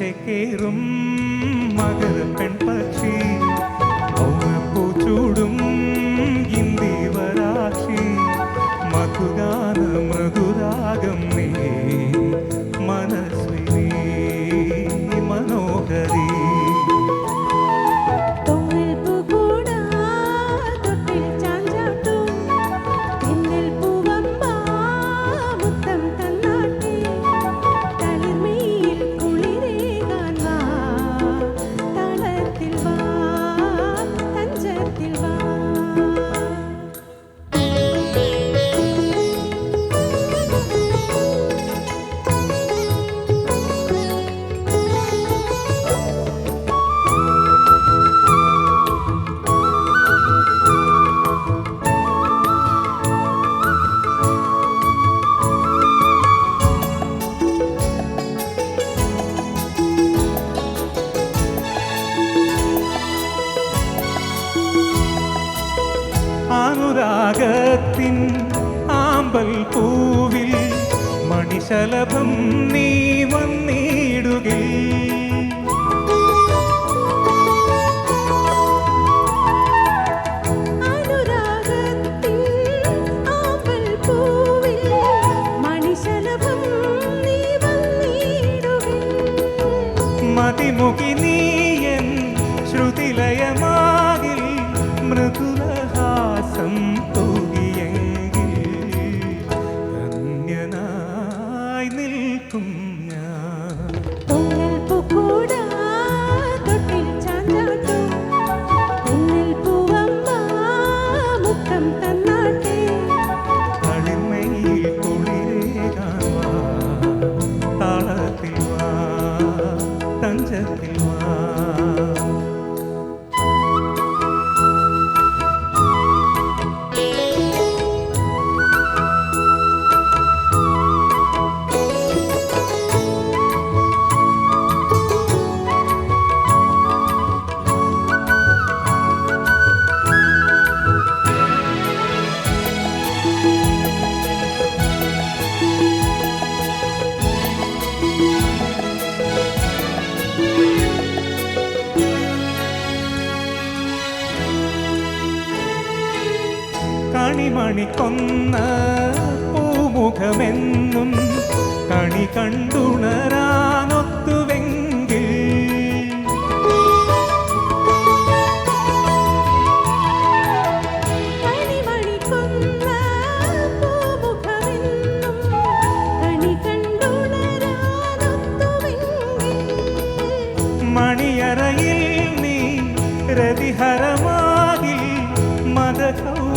ഉച്ചക്കേറും മകര പെൺപക്ഷി ഔനപ്പൂ ചൂടും ഇന്ദി വരാക്ഷി മധുരാ അനുരാഗത്തിൻ ആമ്പൽ പൂവിൽ മണിശലഭം നീ വന്നിടുക മതിമുഖി നീ മണിമണിക്കൊന്ന പൂമുഖമെന്നും കണി കണ്ടുണരാനൊത്തുവെങ്കിൽ. മണിയറയിൽ നീ രതിഹരമാതിൽ മതകൗ